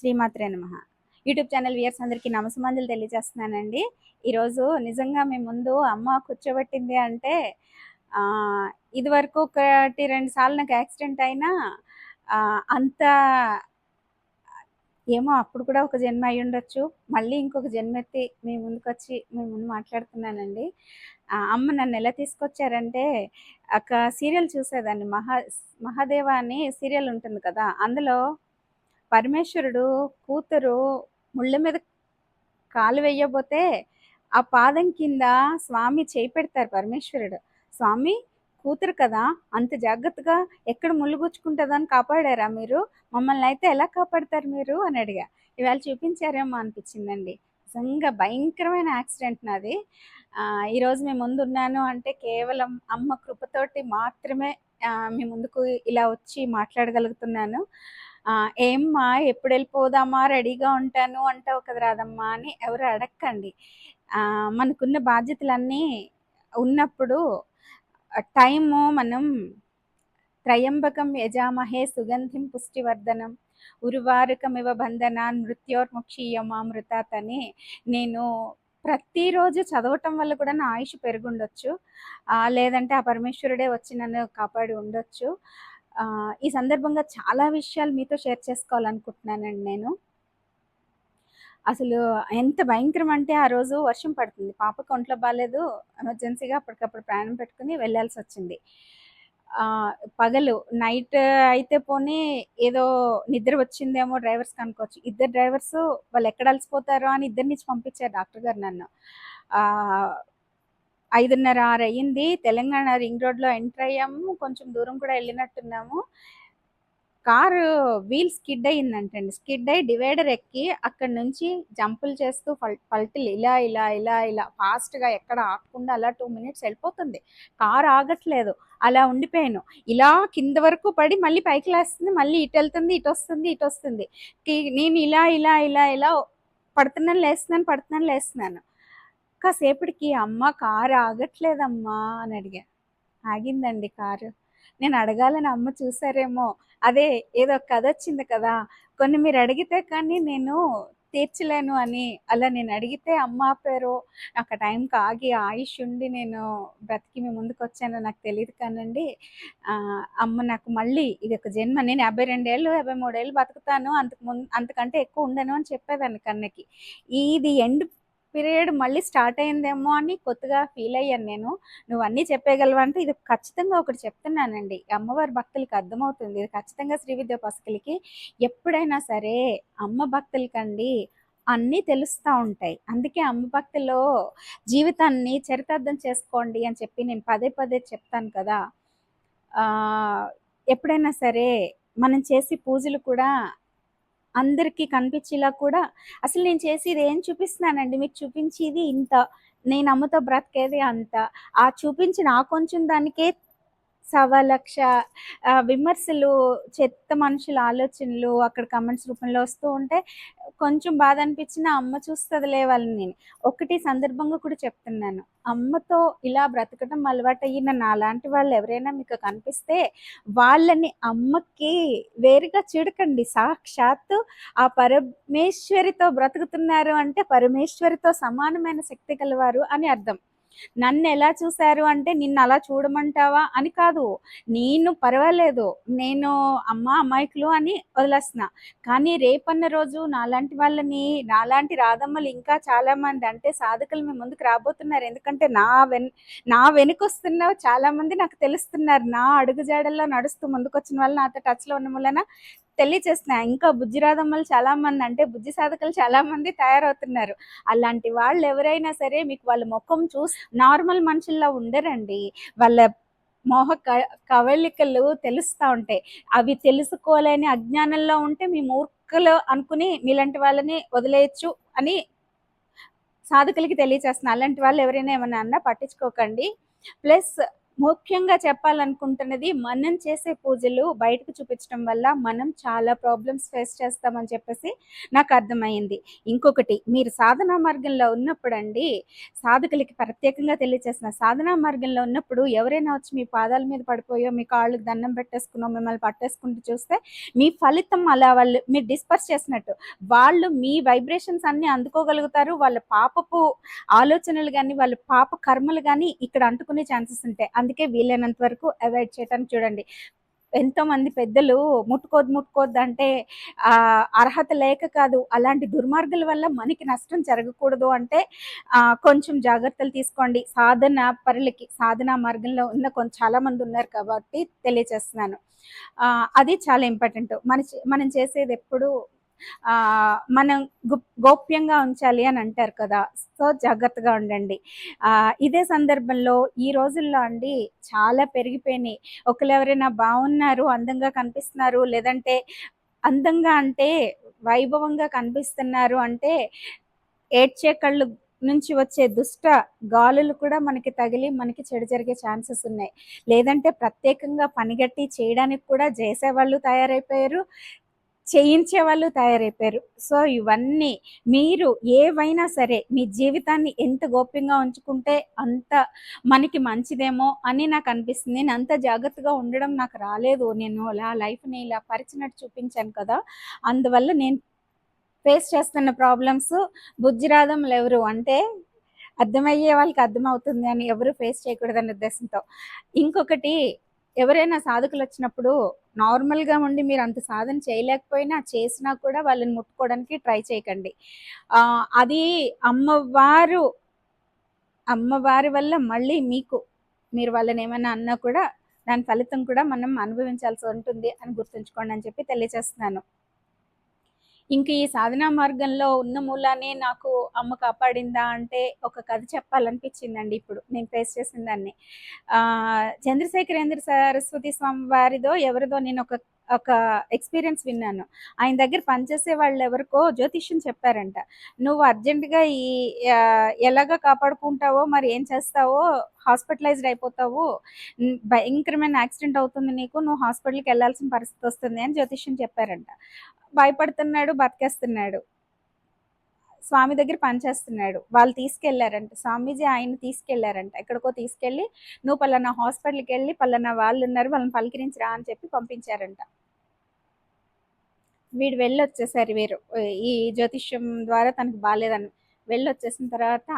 శ్రీమాత్రే నమ. YouTube channel viewers అందరికీ నమస్మాంజలు తెలియజేస్తున్నానండి. ఈరోజు నిజంగా మీ ముందు అమ్మ కూర్చోబెట్టింది అంటే ఇదివరకు ఒకటి రెండు సార్లు నాకు యాక్సిడెంట్ అయినా అంత ఏమో అప్పుడు కూడా ఒక జన్మ అయి ఉండొచ్చు. మళ్ళీ ఇంకొక జన్మ ఎత్తి మీ ముందుకు వచ్చి మీ ముందు మాట్లాడుతున్నానండి. అమ్మ నన్ను ఎలా తీసుకొచ్చారంటే ఒక సీరియల్ చూసేదాన్ని. మహా మహాదేవ అని సీరియల్ ఉంటుంది కదా అందులో పరమేశ్వరుడు కూతురు ముళ్ళ మీద కాలు వేయబోతే ఆ పాదం కింద స్వామి చేయి పెడతారు పరమేశ్వరుడు. స్వామి కూతురు కదా అంత జాగ్రత్తగా ఎక్కడ ముళ్ళుగుచ్చుకుంటుందని కాపాడారా మీరు? మమ్మల్ని అయితే ఎలా కాపాడతారు మీరు? అని అడిగా. ఇవాళ చూపించారేమో అనిపించిందండి. నిజంగా భయంకరమైన యాక్సిడెంట్ నాది. ఈరోజు మేము ముందు ఉన్నాను అంటే కేవలం అమ్మ కృపతోటి మాత్రమే మీ ముందుకు ఇలా వచ్చి మాట్లాడగలుగుతున్నాను. ఏమ్మా ఎప్పుడు వెళ్ళిపోదామా రెడీగా ఉంటాను అంటావు కదా రాదమ్మా అని ఎవరు అడక్కండి. మనకున్న బాధ్యతలన్నీ ఉన్నప్పుడు టైము మనం త్రయంబకం యజామహే సుగంధిం పుష్టివర్ధనం ఉరువారుకమివ బంధనాన్ మృత్యోర్ముక్షీయమామృతాత్ అని నేను ప్రతిరోజు చదవటం వల్ల కూడా నా ఆయుష్ పెరుగుండొచ్చు. లేదంటే ఆ పరమేశ్వరుడే వచ్చి నన్ను కాపాడి ఉండొచ్చు. ఈ సందర్భంగా చాలా విషయాలు మీతో షేర్ చేసుకోవాలనుకుంటున్నానండి నేను. అసలు ఎంత భయంకరం అంటే ఆ రోజు వర్షం పడుతుంది. పాపకు ఒంట్లో బాగాలేదు ఎమర్జెన్సీగా అప్పటికప్పుడు ప్రయాణం పెట్టుకుని వెళ్ళాల్సి వచ్చింది. పగలు నైట్ అయితే పోనీ ఏదో నిద్ర వచ్చిందేమో డ్రైవర్స్ కనుకోవచ్చు ఇద్దరు డ్రైవర్స్ వాళ్ళు ఎక్కడ అలసిపోతారో అని ఇద్దరిని పంపించారు డాక్టర్ గారు నన్ను. ఐదున్నర ఆరు అయ్యింది. తెలంగాణ రింగ్ రోడ్లో ఎంటర్ అయ్యాము. కొంచెం దూరం కూడా వెళ్ళినట్టున్నాము. కారు వీల్ స్కిడ్ అయ్యిందంటండి. స్కిడ్ అయ్యి డివైడర్ ఎక్కి అక్కడ నుంచి జంపులు చేస్తూ పల్ ఇలా ఇలా ఇలా ఇలా ఫాస్ట్గా ఎక్కడ ఆగకుండా అలా టూ మినిట్స్ వెళ్ళిపోతుంది. కారు ఆగట్లేదు. అలా ఉండిపోయాను. ఇలా కింద వరకు పడి మళ్ళీ పైకి లేస్తుంది. మళ్ళీ ఇటు వెళ్తుంది ఇటు వస్తుంది ఇటు వస్తుంది. నేను ఇలా ఇలా ఇలా ఇలా పడుతున్నాను లేస్తున్నాను పడుతున్నాను లేస్తున్నాను. కాసేపటికి అమ్మ కారు ఆగట్లేదమ్మా అని అడిగా. ఆగిందండి కారు. నేను అడగాలని అమ్మ చూసారేమో. అదే ఏదో కథ వచ్చింది కదా. కొన్ని మీరు అడిగితే కానీ నేను తీర్చలేను అని అలా నేను అడిగితే అమ్మ ఆపారు. నాకు టైంకి ఆగి ఆయుష్ ఉండి నేను బ్రతికి మీ ముందుకు వచ్చాను నాకు తెలియదు కానండి. అమ్మ నాకు మళ్ళీ ఇది ఒక జన్మ. నేను యాభై రెండేళ్ళు యాభై మూడేళ్ళు బతుకుతాను. అంతకు ముందు అంతకంటే ఎక్కువ ఉండను అని చెప్పేదాన్ని కన్నకి. ఇది ఎండ్ పీరియడ్ మళ్ళీ స్టార్ట్ అయిందేమో అని కొత్తగా ఫీల్ అయ్యాను నేను. నువ్వు అన్నీ చెప్పేయగలవా అంటే ఇది ఖచ్చితంగా ఒకటి చెప్తున్నానండి. అమ్మవారి భక్తులకి అర్థమవుతుంది. ఇది ఖచ్చితంగా శ్రీ పసుకులకి ఎప్పుడైనా సరే అమ్మ భక్తులకండి అన్నీ తెలుస్తూ ఉంటాయి. అందుకే అమ్మ భక్తిలో జీవితాన్ని చరితార్థం చేసుకోండి అని చెప్పి నేను పదే పదే చెప్తాను కదా. ఎప్పుడైనా సరే మనం చేసే పూజలు కూడా అందరికీ కనిపించేలా కూడా అసలు నేను చేసేది ఏం చూపిస్తున్నానండి? మీకు చూపించేది ఇంత నేను అమ్ముతో బ్రతికేది అంత. ఆ చూపించిన ఆ కొంచెం దానికే సవా లక్ష విమర్శలు చెత్త మనుషుల ఆలోచనలు అక్కడ కమెంట్స్ రూపంలో వస్తూ ఉంటే కొంచెం బాధ అనిపించిన అమ్మ చూస్తుందిలే వాళ్ళని నేను. ఒకటి సందర్భంగా కూడా చెప్తున్నాను. అమ్మతో ఇలా బ్రతకడం అలవాటు అయిన నాలాంటి వాళ్ళు ఎవరైనా మీకు కనిపిస్తే వాళ్ళని అమ్మకి వేరుగా చూడకండి. సాక్షాత్తు ఆ పరమేశ్వరితో బ్రతుకుతున్నారు అంటే పరమేశ్వరితో సమానమైన శక్తి గలవారు అని అర్థం. నన్ను ఎలా చూశారు అంటే నిన్ను అలా చూడమంటావా అని కాదు. నేను పర్వాలేదు. నేను అమ్మ అమాయకులు అని వదిలేస్తున్నా. కానీ రేపన్న రోజు నాలాంటి వాళ్ళని నాలాంటి రాధమ్మలు ఇంకా చాలా మంది అంటే సాధకులు మీ ముందుకు రాబోతున్నారు. ఎందుకంటే నా వెన్ నా వెనుకొస్తున్న చాలా మంది నాకు తెలుస్తున్నారు. నా అడుగుజాడల్లో నడుస్తూ ముందుకు వచ్చిన వాళ్ళు నాతో టచ్లో ఉన్న మూలన తెలియచేస్తున్నాయి ఇంకా బుజ్జిరాదమ్మలు చాలా మంది అంటే బుజ్జి సాధకులు చాలా మంది తయారవుతున్నారు. అలాంటి వాళ్ళు ఎవరైనా సరే మీకు వాళ్ళ ముఖం చూసి నార్మల్ మనుషుల్లో ఉండరండి. వాళ్ళ మోహ క- కవళికలు తెలుస్తూ ఉంటాయి. అవి తెలుసుకోలేని అజ్ఞానంలో ఉంటే మీ మూర్ఖులు అనుకుని మీలాంటి వాళ్ళని వదిలేయచ్చు అని సాధకులకి తెలియచేస్తున్నా. అలాంటి వాళ్ళు ఎవరైనా ఏమైనా అన్నా పట్టించుకోకండి. ప్లస్ ముఖ్యంగా చెప్పాలనుకుంటున్నది మనం చేసే పూజలు బయటకు చూపించడం వల్ల మనం చాలా ప్రాబ్లమ్స్ ఫేస్ చేస్తామని చెప్పేసి నాకు అర్థమైంది. ఇంకొకటి మీరు సాధనా మార్గంలో ఉన్నప్పుడు అండి సాధకులకి ప్రత్యేకంగా తెలియచేసిన సాధనా మార్గంలో ఉన్నప్పుడు ఎవరైనా వచ్చి మీ పాదాల మీద పడిపోయో మీ కాళ్ళకి దండం పెట్టేసుకున్నో మిమ్మల్ని పట్టేసుకుంటూ చూస్తే మీ ఫలితం అలా వాళ్ళు మీరు డిస్పర్స్ చేసినట్టు వాళ్ళు మీ వైబ్రేషన్స్ అన్ని అందుకోగలుగుతారు వాళ్ళ పాపపు ఆలోచనలు కానీ వాళ్ళ పాప కర్మలు కానీ ఇక్కడ అంటుకునే ఛాన్సెస్ ఉంటాయి. అందుకే వీలైనంత వరకు అవాయిడ్ చేయడానికి చూడండి. ఎంతో మంది పెద్దలు ముట్టుకోద్దు ముట్టుకోద్దు అంటే ఆ అర్హత లేక కాదు అలాంటి దుర్మార్గుల వల్ల మనకి నష్టం జరగకూడదు అంటే ఆ కొంచెం జాగ్రత్తలు తీసుకోండి. సాధన పరులకి సాధన మార్గంలో ఉన్న కొంచెం చాలా మంది ఉన్నారు కాబట్టి తెలియచేస్తున్నాను ఆ అది చాలా ఇంపార్టెంట్ మన మనం చేసేది ఎప్పుడు మనం గోప్యంగా ఉంచాలి అని అంటారు కదా. సో జాగ్రత్తగా ఉండండి. ఇదే సందర్భంలో ఈ రోజుల్లో అండి చాలా పెరిగిపోయినాయి. ఒకరు ఎవరైనా బాగున్నారు అందంగా కనిపిస్తున్నారు లేదంటే అందంగా అంటే వైభవంగా కనిపిస్తున్నారు అంటే ఏడ్చే కళ్ళు నుంచి వచ్చే దుష్ట గాలులు కూడా మనకి తగిలి మనకి చెడు జరిగే ఛాన్సెస్ ఉన్నాయి. లేదంటే ప్రత్యేకంగా పనిగట్టి చేయడానికి కూడా చేసేవాళ్ళు తయారైపోయారు. చేయించే వాళ్ళు తయారైపోయారు. సో ఇవన్నీ మీరు ఏవైనా సరే మీ జీవితాన్ని ఎంత గోప్యంగా ఉంచుకుంటే అంత మనకి మంచిదేమో అని నాకు అనిపిస్తుంది. నేను అంత జాగ్రత్తగా ఉండడం నాకు రాలేదు. నేను అలా లైఫ్ని ఇలా పరిచినట్టు చూపించాను కదా. అందువల్ల నేను ఫేస్ చేస్తున్న ప్రాబ్లమ్స్ బుజ్జిరాదములు ఎవరు? అంటే అర్థమయ్యే వాళ్ళకి అర్థమవుతుంది అని ఎవరు ఫేస్ చేయకూడదనే ఉద్దేశంతో. ఇంకొకటి ఎవరైనా సాధకులు వచ్చినప్పుడు నార్మల్గా ఉండి మీరు అంత సాధన చేయలేకపోయినా చేసినా కూడా వాళ్ళని ముట్టుకోవడానికి ట్రై చేయకండి. అది అమ్మవారు అమ్మవారి వల్ల మళ్ళీ మీకు మీరు వాళ్ళని ఏమైనా అన్నా కూడా దాని ఫలితం కూడా మనం అనుభవించాల్సి ఉంటుంది అని గుర్తుంచుకోండి అని చెప్పి తెలియజేస్తున్నాను. ఇంక ఈ సాధనా మార్గంలో ఉన్న మూలానే నాకు అమ్మ కాపాడిందా అంటే ఒక కథ చెప్పాలనిపించిందండి ఇప్పుడు. నేను ఫేస్ చేసిన దాన్ని. ఆ, చంద్రశేఖరేంద్ర సరస్వతి స్వామి వారిదో ఎవరిదో నేను ఒక ఒక ఎక్స్పీరియన్స్ విన్నాను. ఆయన దగ్గర పనిచేసే వాళ్ళు ఎవరికో జ్యోతిష్యం చెప్పారంట. నువ్వు అర్జెంటుగా ఈ ఎలాగ కాపాడుకుంటావో మరి ఏం చేస్తావో హాస్పిటలైజ్డ్ అయిపోతావు భయంకరమైన యాక్సిడెంట్ అవుతుంది నీకు నువ్వు హాస్పిటల్కి వెళ్ళాల్సిన పరిస్థితి వస్తుంది అని జ్యోతిష్యం చెప్పారంట. భయపడుతున్నాడు బతికేస్తున్నాడు. స్వామి దగ్గర పనిచేస్తున్నాడు. వాళ్ళు తీసుకెళ్ళారంట. స్వామీజీ ఆయన తీసుకెళ్ళారంట. ఎక్కడికో తీసుకెళ్ళి నువ్వు పలానా హాస్పిటల్కి వెళ్ళి పలానా వాళ్ళు ఉన్నారు వాళ్ళని పలకరించరా అని చెప్పి పంపించారంట. వీడు వెళ్ళొచ్చేసారు వీరు. ఈ జ్యోతిష్యం ద్వారా తనకు బాగాలేదని వెళ్ళొచ్చేసిన తర్వాత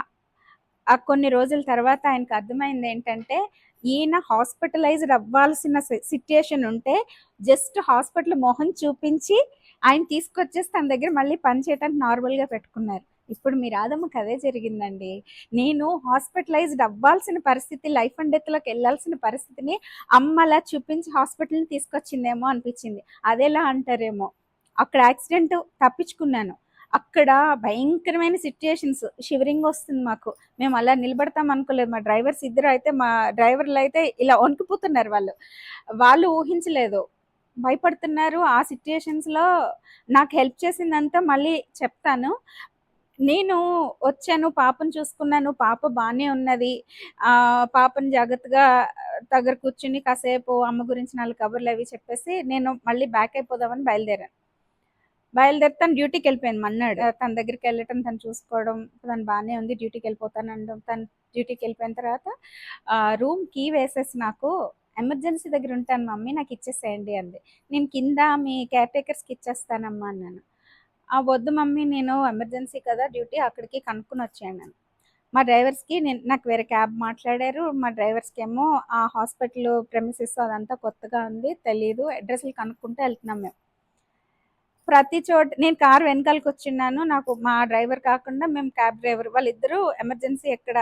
ఆ కొన్ని రోజుల తర్వాత ఆయనకు అర్థమైంది ఏంటంటే ఈయన హాస్పిటలైజ్డ్ అవ్వాల్సిన సిచ్యుయేషన్ ఉంటే జస్ట్ హాస్పిటల్ మొహం చూపించి ఆయన తీసుకొచ్చేసి తన దగ్గర మళ్ళీ పని చేయటానికి నార్మల్గా పెట్టుకున్నారు. ఇప్పుడు మీ రాధమ్మకి అదే జరిగిందండి. నేను హాస్పిటలైజ్డ్ అవ్వాల్సిన పరిస్థితి లైఫ్ అండ్ డెత్లోకి వెళ్ళాల్సిన పరిస్థితిని అమ్మలా చూపించి హాస్పిటల్ని తీసుకొచ్చిందేమో అనిపించింది. అదేలా అంటారేమో. అక్కడ యాక్సిడెంట్ తప్పించుకున్నాను. అక్కడ భయంకరమైన సిచ్యుయేషన్స్ షివరింగ్ వస్తుంది మాకు. మేము అలా నిలబడతాం అనుకోలేదు. మా డ్రైవర్స్ ఇద్దరు అయితే మా డ్రైవర్లు అయితే ఇలా వణుకుపోతున్నారు వాళ్ళు. వాళ్ళు ఊహించలేదు. భయపడుతున్నారు. ఆ సిచ్యుయేషన్స్లో నాకు హెల్ప్ చేసిందంతా మళ్ళీ చెప్తాను. నేను వచ్చాను పాపను చూసుకున్నాను. పాప బాగానే ఉన్నది. ఆ పాపను జాగ్రత్తగా దగ్గర కూర్చుని కాసేపు అమ్మ గురించి నాలుగు కబుర్లు అవి చెప్పేసి నేను మళ్ళీ బ్యాక్ అయిపోదామని బయలుదేరాను. బయలుదేరి తను డ్యూటీకి వెళ్ళిపోయాను మన్నాడు. తన దగ్గరికి వెళ్ళటం తను చూసుకోవడం తను బాగానే ఉంది డ్యూటీకి వెళ్ళిపోతాను అనడం తను డ్యూటీకి వెళ్ళిపోయిన తర్వాత రూమ్ కీ వేసేసి నాకు ఎమర్జెన్సీ దగ్గర ఉంటాను మమ్మీ నాకు ఇచ్చేసేయండి అంది. నేను కింద మీ కేర్ టేకర్స్కి ఇచ్చేస్తానమ్మా అన్నాను. ఆ వద్దు మమ్మీ నేను ఎమర్జెన్సీ కదా డ్యూటీ అక్కడికి కనుక్కొని వచ్చాను మా డ్రైవర్స్కి నేను నాకు వేరే క్యాబ్ మాట్లాడారు. మా డ్రైవర్స్కి ఏమో ఆ హాస్పిటల్ ప్రెమిసెస్ అదంతా కొత్తగా ఉంది తెలియదు అడ్రస్లు కనుక్కుంటే వెళ్తున్నాం మేము. ప్రతి చోట నేను కారు వెనకాలకు వచ్చిన్నాను నాకు మా డ్రైవర్ కాకుండా మేము క్యాబ్ డ్రైవర్ వాళ్ళిద్దరూ ఎమర్జెన్సీ ఎక్కడ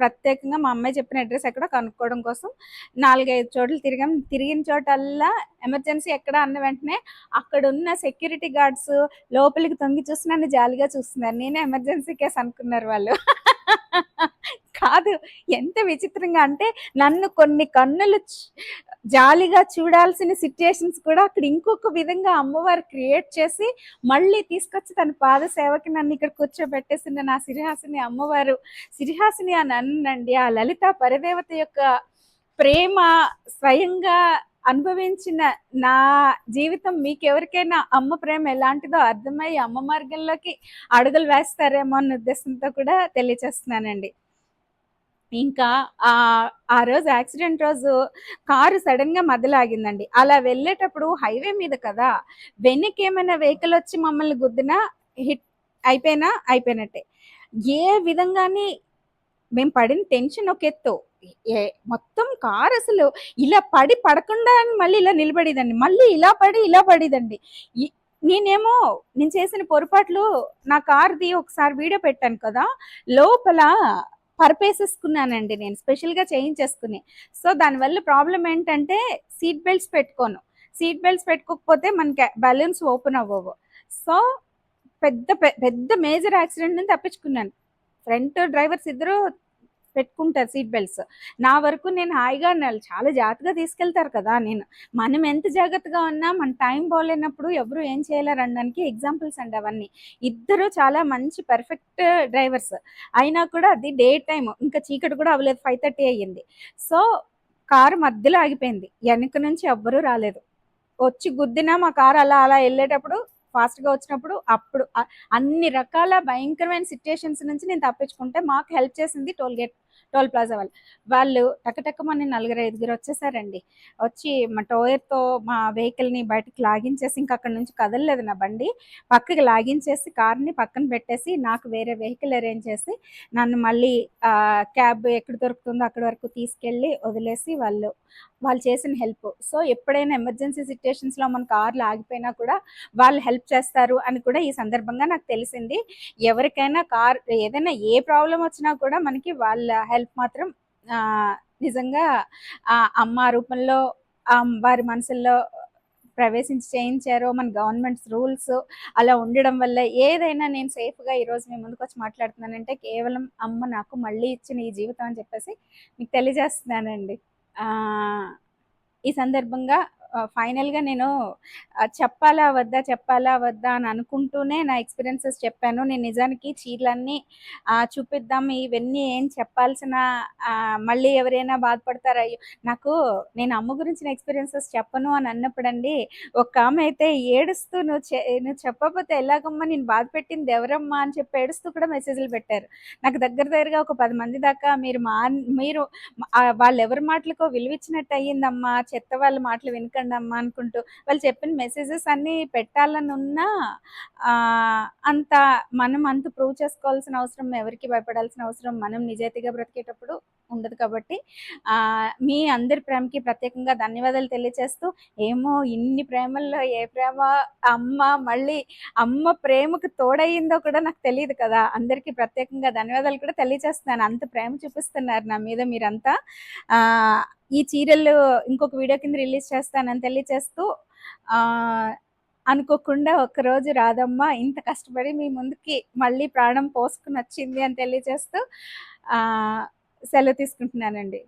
ప్రత్యేకంగా మా అమ్మాయి చెప్పిన అడ్రస్ ఎక్కడ కనుక్కోవడం కోసం. నాలుగైదు చోట్ల తిరిగాం. తిరిగిన చోటల్లా ఎమర్జెన్సీ ఎక్కడ అన్న వెంటనే అక్కడ ఉన్న సెక్యూరిటీ గార్డ్స్ లోపలికి తొంగి చూసి నన్ను జాలిగా చూస్తున్నారు. నేనే ఎమర్జెన్సీ కేసు అనుకున్నారు వాళ్ళు. కాదు. ఎంత విచిత్రంగా అంటే నన్ను కొన్ని కన్నులు జాలిగా చూడాల్సిన సిచ్యుయేషన్స్ కూడా అక్కడ ఇంకొక విధంగా అమ్మవారు క్రియేట్ చేసి మళ్ళీ తీసుకొచ్చి తన పాద సేవకి నన్ను ఇక్కడ కూర్చోబెట్టేసిన నా సిరిహాసిని అమ్మవారు సిరిహాసిని అని అన్నండి ఆ లలిత పరిదేవత యొక్క ప్రేమ స్వయంగా అనుభవించిన నా జీవితం మీకెవరికైనా అమ్మ ప్రేమ ఎలాంటిదో అర్థమై అమ్మ మార్గంలోకి అడుగులు వేస్తారేమో అన్న ఉద్దేశంతో కూడా తెలియచేస్తున్నానండి. ఇంకా ఆ ఆ రోజు యాక్సిడెంట్ రోజు కారు సడన్గా మధ్యలాగిందండి అలా వెళ్ళేటప్పుడు హైవే మీద కదా వెనక్కి ఏమైనా వెహికల్ వచ్చి మమ్మల్ని గుద్దినా హిట్ అయిపోయినా అయిపోయినట్టే. ఏ విధంగాని మేము పడిన టెన్షన్ ఒక ఎత్తు. ఏ మొత్తం కార్ అసలు ఇలా పడి పడకుండా అని మళ్ళీ ఇలా నిలబడేదండి. మళ్ళీ ఇలా పడి ఇలా పడేదండి. నేనేమో నేను చేసిన పొరపాట్లు నా కార్ది ఒకసారి వీడియో పెట్టాను కదా లోపల పరపేసేసుకున్నానండి నేను స్పెషల్గా చేయించేసుకుని. సో దానివల్ల ప్రాబ్లం ఏంటంటే సీట్ బెల్ట్స్ పెట్టుకోను. సీట్ బెల్ట్స్ పెట్టుకోకపోతే మనకి బ్యాలెన్స్ ఓపెన్ అవ్వవు. సో పెద్ద పె- పెద్ద మేజర్ యాక్సిడెంట్ నుంచి తప్పించుకున్నాను. ఫ్రంట్ డ్రైవర్స్ ఇద్దరు పెట్టుకుంటారు సీట్ బెల్ట్స్ నా వరకు నేను హాయిగా చాలా జాగ్రత్తగా తీసుకెళ్తారు కదా నేను. మనం ఎంత జాగ్రత్తగా ఉన్నా మన టైం బాగాలేనప్పుడు ఎవరు ఏం చేయలేరు అనడానికి ఎగ్జాంపుల్స్ అండి అవన్నీ. ఇద్దరు చాలా మంచి పర్ఫెక్ట్ డ్రైవర్స్ అయినా కూడా అది డే టైం ఇంకా చీకటి కూడా అవ్వలేదు. ఫైవ్ థర్టీ అయ్యింది. సో కారు మధ్యలో ఆగిపోయింది. వెనక నుంచి ఎవ్వరూ రాలేదు. వచ్చి గుద్దినా మా కారు అలా అలా వెళ్ళేటప్పుడు ఫాస్ట్గా వచ్చినప్పుడు అప్పుడు అన్ని రకాల భయంకరమైన సిచ్యుయేషన్స్ నుంచి నేను తప్పించుకుంటే మాకు హెల్ప్ చేసింది టోల్గేట్ టోల్ ప్లాజా వాళ్ళు. వాళ్ళు టక్కటక్కమని నలుగురు ఐదుగురు వచ్చేసారండి. వచ్చి మా టోయర్తో మా వెహికల్ని బయటకు లాగించేసి ఇంకా అక్కడ నుంచి కదలలేదు నా బండి. పక్కకి లాగించేసి కార్ని పక్కన పెట్టేసి నాకు వేరే వెహికల్ అరేంజ్ చేసి నన్ను మళ్ళీ క్యాబ్ ఎక్కడ దొరుకుతుందో అక్కడ వరకు తీసుకెళ్ళి వదిలేసి వాళ్ళు వాళ్ళు చేసిన హెల్ప్. సో ఎప్పుడైనా ఎమర్జెన్సీ సిచ్యుయేషన్స్లో మన కార్లు ఆగిపోయినా కూడా వాళ్ళు హెల్ప్ చేస్తారు అని కూడా ఈ సందర్భంగా నాకు తెలిసింది. ఎవరికైనా కార్ ఏదైనా ఏ ప్రాబ్లం వచ్చినా కూడా మనకి వాళ్ళ హెల్ప్ మాత్రం నిజంగా ఆ అమ్మ రూపంలో ఆ వారి మనసుల్లో ప్రవేశించి చేయించారో మన గవర్నమెంట్స్ రూల్స్ అలా ఉండడం వల్ల ఏదైనా నేను సేఫ్గా ఈరోజు మీ ముందుకు వచ్చి మాట్లాడుతున్నానంటే కేవలం అమ్మ నాకు మళ్ళీ ఇచ్చిన ఈ జీవితం అని చెప్పేసి మీకు తెలియజేస్తున్నానండి. ఆ, ఈ సందర్భంగా ఫైనల్గా నేను చెప్పాలా వద్దా చెప్పాలా వద్దా అని అనుకుంటూనే నా ఎక్స్పీరియన్సెస్ చెప్పాను. నేను నిజానికి చీరలన్నీ ఆ, చూపిద్దాం ఇవన్నీ ఏం చెప్పాల్సిన ఆ, మళ్ళీ ఎవరైనా బాధపడతారా? అయ్యో నాకు నేను అమ్మ గురించిన ఎక్స్పీరియన్సెస్ చెప్పను అని అన్నప్పుడండి ఒక ఆమె అయితే ఏడుస్తూ నువ్వు చె- నువ్వు చెప్పకపోతే ఎలాగమ్మా నేను బాధ పెట్టింది ఎవరమ్మా? అని చెప్పి ఏడుస్తూ కూడా మెసేజ్లు పెట్టారు. నాకు దగ్గర దగ్గరగా ఒక పది మంది దాకా మీరు మా మీరు వాళ్ళు ఎవరి మాటలకో విలువిచ్చినట్టు అయ్యిందమ్మా చెత్త వాళ్ళ మాటలు వినకండి అమ్మా అనుకుంటూ వాళ్ళు చెప్పిన మెసేజెస్ అన్నీ పెట్టాలని ఉన్నా ఆ, అంత మనం అంత ప్రూవ్ చేసుకోవాల్సిన అవసరం ఎవరికి భయపడాల్సిన అవసరం మనం నిజాయితీగా బ్రతికేటప్పుడు ఉండదు కాబట్టి మీ అందరి ప్రేమకి ప్రత్యేకంగా ధన్యవాదాలు తెలియచేస్తూ ఏమో ఇన్ని ప్రేమల్లో ఏ ప్రేమ అమ్మ మళ్ళీ అమ్మ ప్రేమకు తోడయిందో కూడా నాకు తెలియదు కదా. అందరికీ ప్రత్యేకంగా ధన్యవాదాలు కూడా తెలియచేస్తున్నాను. అంత ప్రేమ చూపిస్తున్నారు నా మీద మీరంతా. ఈ చీరలు ఇంకొక వీడియో కింద రిలీజ్ చేస్తానని తెలియచేస్తూ అనుకోకుండా ఒకరోజు రాదమ్మ ఇంత కష్టపడి మీ ముందుకి మళ్ళీ ప్రాణం పోసుకుని వచ్చింది అని తెలియజేస్తూ ఆ, సెలవు తీసుకుంటున్నానండి.